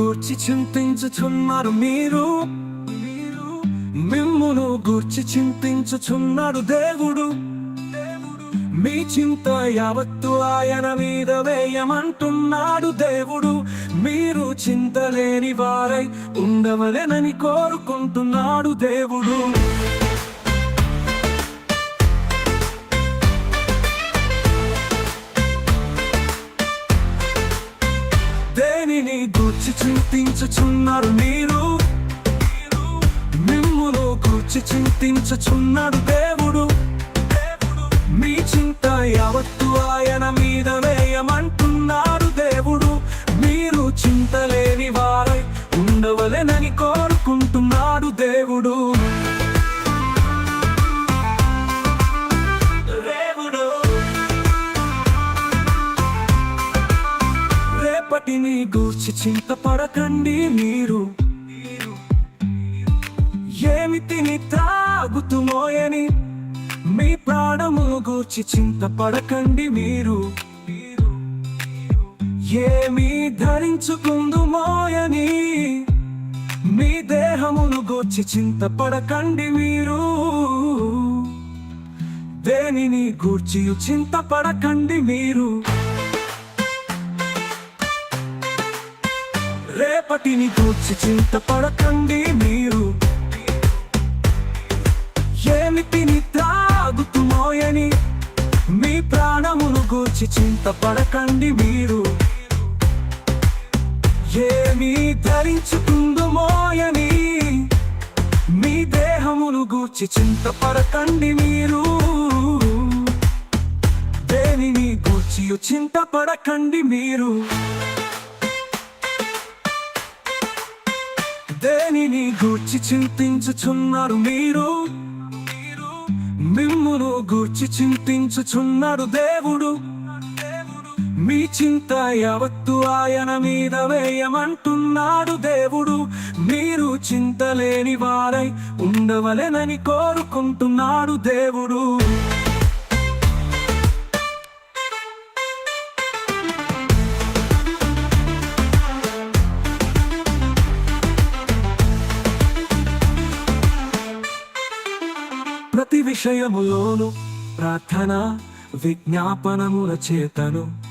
గూర్చి చింతించుచున్నారు మీరు. మిమ్మును గూర్చి చింతించుచున్నాడు దేవుడు. మీ చింత యావత్తు ఆయన మీద వేయమంటున్నాడు దేవుడు. మీరు చింతలేని వారై ఉండవలెనని కోరుకుంటున్నాడు దేవుడు. దేనిని గుర్చి చింతించుచున్నారు మీరు మిమ్మును గుర్చి చింతించుచున్నాడు దేవుడు. మీ చింత యావత్తు ఆయన మీద వేయమంటున్నాడు దేవుడు. మీరు చింతలేని వారై ఉండవలెనని కోరుకుంటున్నాడు దేవుడు. వాటిని గూర్చి చింతపడకండి మీరు. ఏమి తిని త్రాగుతుమోయని మీ ప్రాణమును గూర్చి చింతపడకండి మీరు. ఏమి ధరించుకుందుమోయని మీ దేహమును గూర్చి చింతపడకండి మీరు. దేనిని గూర్చి చింతపడకండి మీరు. రేపటిని గూర్చి చింతపడకండి మీరు. ఏమి తిని త్రాగుతుమోయని మీ ప్రాణమును గూర్చి చింతపడకండి మీరు. ఏమి ధరించుకుందుమోయని మీ దేహమును గూర్చి చింతపడకండి మీరు. దేనిని గూర్చి చింతపడకండి మీరు. దేనిని గూర్చి చింతించుచున్నారు మీరు? మిమ్మును గూర్చి చింతించుచున్నాడు దేవుడు. మీ చింత యావత్తు ఆయన మీద వేయమంటున్నాడు దేవుడు. మీరు చింతలేని వారై ఉండవలెనని కోరుకుంటున్నాడు దేవుడు. ప్రతి విషయములోను ప్రార్థన విజ్ఞాపనముల చేతను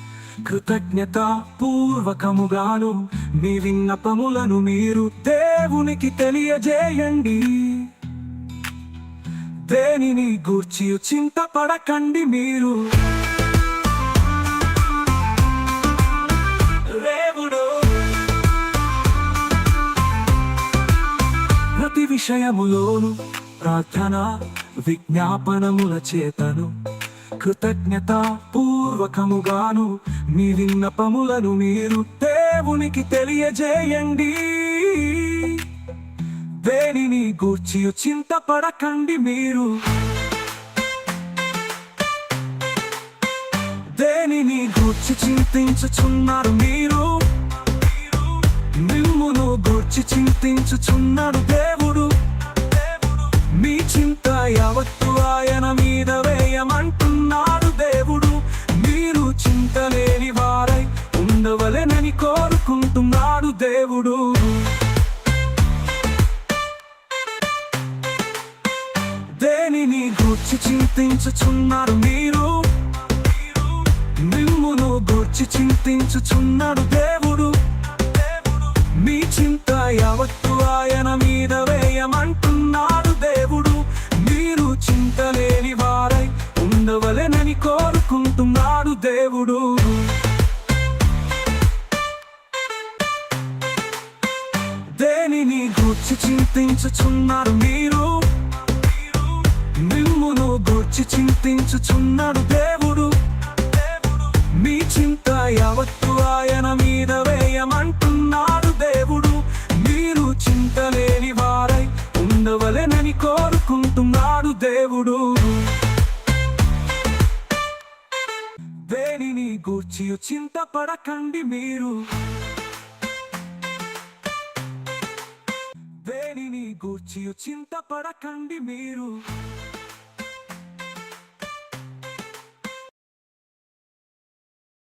కృతజ్ఞత పూర్వకముగాను మీ విన్నపములను మీరు దేవునికి తెలియజేయండి. దేనిని గూర్చి చింతపడకండి మీరు. ప్రతి విషయములోను ప్రార్థన విజ్ఞాపనముల చేతను కృతజ్ఞత పూర్వకముగాను మీ విన్నపములను మీరు దేవునికి తెలియజేయండి. దేనిని గూర్చి చింతపడకండి మీరు. దేనిని గూర్చి చింతించుచున్నారు మీరు. మిమ్మును గూర్చి చింతించుచున్నాడు దేవుడు. మీ చింత యావత్తు ఆయన మీద వేయమంటున్నాడు దేవుడు. మీరు చింతలేని వారై ఉండవలెనని కోరుకుంటున్నాడు దేవుడు. దేనిని గూర్చి చింతించుచున్నారు మీరు? మిమ్మును గూర్చి చింతించుచున్నాడు దేవుడు. ఉండవలెనని కోరుకుంటున్నాడు దేవుడు. దేనిని గూర్చి చింతించుచున్నారు మీరు? మిమ్మును గూర్చి చింతించుచున్నాడు దేవుడు. మీ చింత యావత్తు ఆయన గూర్చి చింతపడకండి మీరు. దేనిని గూర్చి చింతపడకండి మీరు.